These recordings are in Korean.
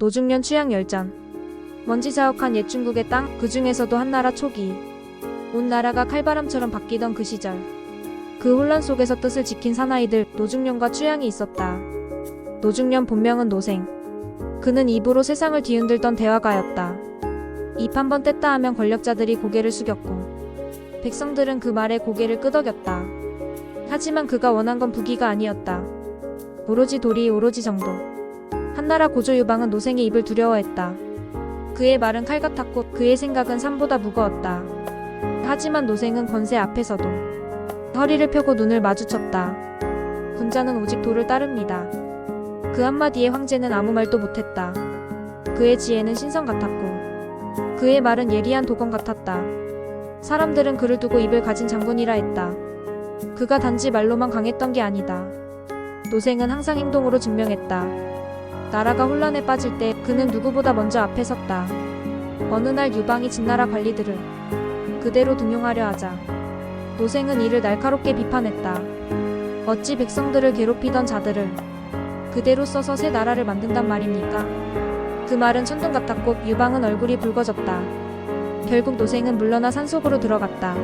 노중련 취향 열전. 먼지 자욱한 옛 중국의 땅, 그 중에서도 한나라 초기. 온 나라가 칼바람처럼 바뀌던 그 시절. 그 혼란 속에서 뜻을 지킨 사나이들, 노중련과 취향이 있었다. 노중련 본명은 노생. 그는 입으로 세상을 뒤흔들던 대화가였다. 입 한 번 뗐다 하면 권력자들이 고개를 숙였고, 백성들은 그 말에 고개를 끄덕였다. 하지만 그가 원한 건 부귀가 아니었다. 오로지 도리, 오로지 정도. 한나라 고조 유방은 노생의 입을 두려워했다. 그의 말은 칼 같았고 그의 생각은 산보다 무거웠다. 하지만 노생은 권세 앞에서도 허리를 펴고 눈을 마주쳤다. 군자는 오직 도를 따릅니다. 그 한마디에 황제는 아무 말도 못했다. 그의 지혜는 신성 같았고 그의 말은 예리한 도검 같았다. 사람들은 그를 두고 입을 가진 장군이라 했다. 그가 단지 말로만 강했던 게 아니다. 노생은 항상 행동으로 증명했다. 나라가 혼란에 빠질 때 그는 누구보다 먼저 앞에 섰다. 어느 날 유방이 진나라 관리들을 그대로 등용하려 하자 노생은 이를 날카롭게 비판했다. 어찌 백성들을 괴롭히던 자들을 그대로 써서 새 나라를 만든단 말입니까? 그 말은 천둥 같았고 유방은 얼굴이 붉어졌다. 결국 노생은 물러나 산속으로 들어갔다.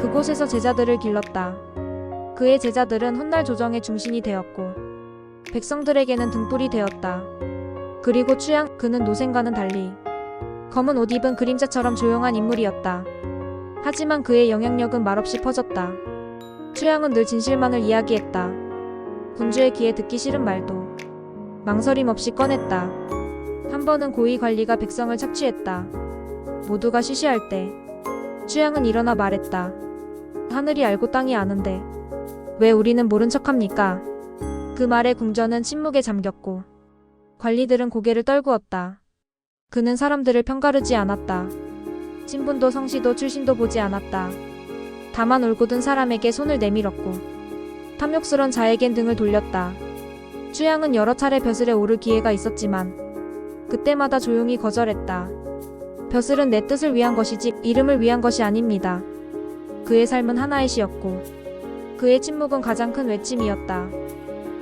그곳에서 제자들을 길렀다. 그의 제자들은 훗날 조정의 중심이 되었고 백성들에게는 등불이 되었다. 그리고 취향 그는 노생과는 달리 검은 옷 입은 그림자처럼 조용한 인물이었다. 하지만 그의 영향력은 말없이 퍼졌다. 취향은 늘 진실만을 이야기했다. 군주의 귀에 듣기 싫은 말도 망설임 없이 꺼냈다. 한 번은 고위 관리가 백성을 착취했다. 모두가 쉬쉬할 때 취향은 일어나 말했다. 하늘이 알고 땅이 아는데 왜 우리는 모른 척합니까? 그 말에 궁전은 침묵에 잠겼고 관리들은 고개를 떨구었다. 그는 사람들을 편가르지 않았다. 친분도 성시도 출신도 보지 않았다. 다만 올곧은 사람에게 손을 내밀었고 탐욕스런 자에겐 등을 돌렸다. 추양은 여러 차례 벼슬에 오를 기회가 있었지만 그때마다 조용히 거절했다. 벼슬은 내 뜻을 위한 것이지 이름을 위한 것이 아닙니다. 그의 삶은 하나의 시였고 그의 침묵은 가장 큰 외침이었다.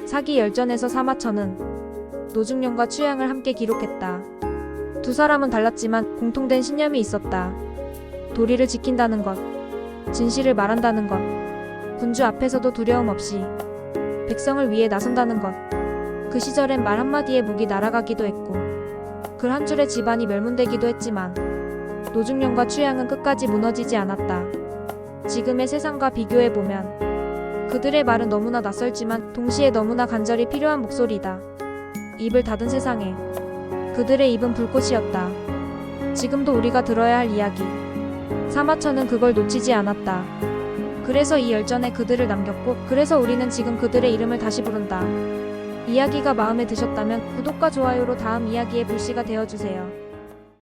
사기 열전에서 사마천은 노중련과 취향을 함께 기록했다. 두 사람은 달랐지만 공통된 신념이 있었다. 도리를 지킨다는 것, 진실을 말한다는 것, 군주 앞에서도 두려움 없이 백성을 위해 나선다는 것. 그 시절엔 말 한마디에 목이 날아가기도 했고, 글 한 줄에 집안이 멸문되기도 했지만, 노중련과 취향은 끝까지 무너지지 않았다. 지금의 세상과 비교해보면, 그들의 말은 너무나 낯설지만 동시에 너무나 간절히 필요한 목소리다. 입을 닫은 세상에 그들의 입은 불꽃이었다. 지금도 우리가 들어야 할 이야기. 사마천은 그걸 놓치지 않았다. 그래서 이 열전에 그들을 남겼고, 그래서 우리는 지금 그들의 이름을 다시 부른다. 이야기가 마음에 드셨다면 구독과 좋아요로 다음 이야기의 불씨가 되어주세요.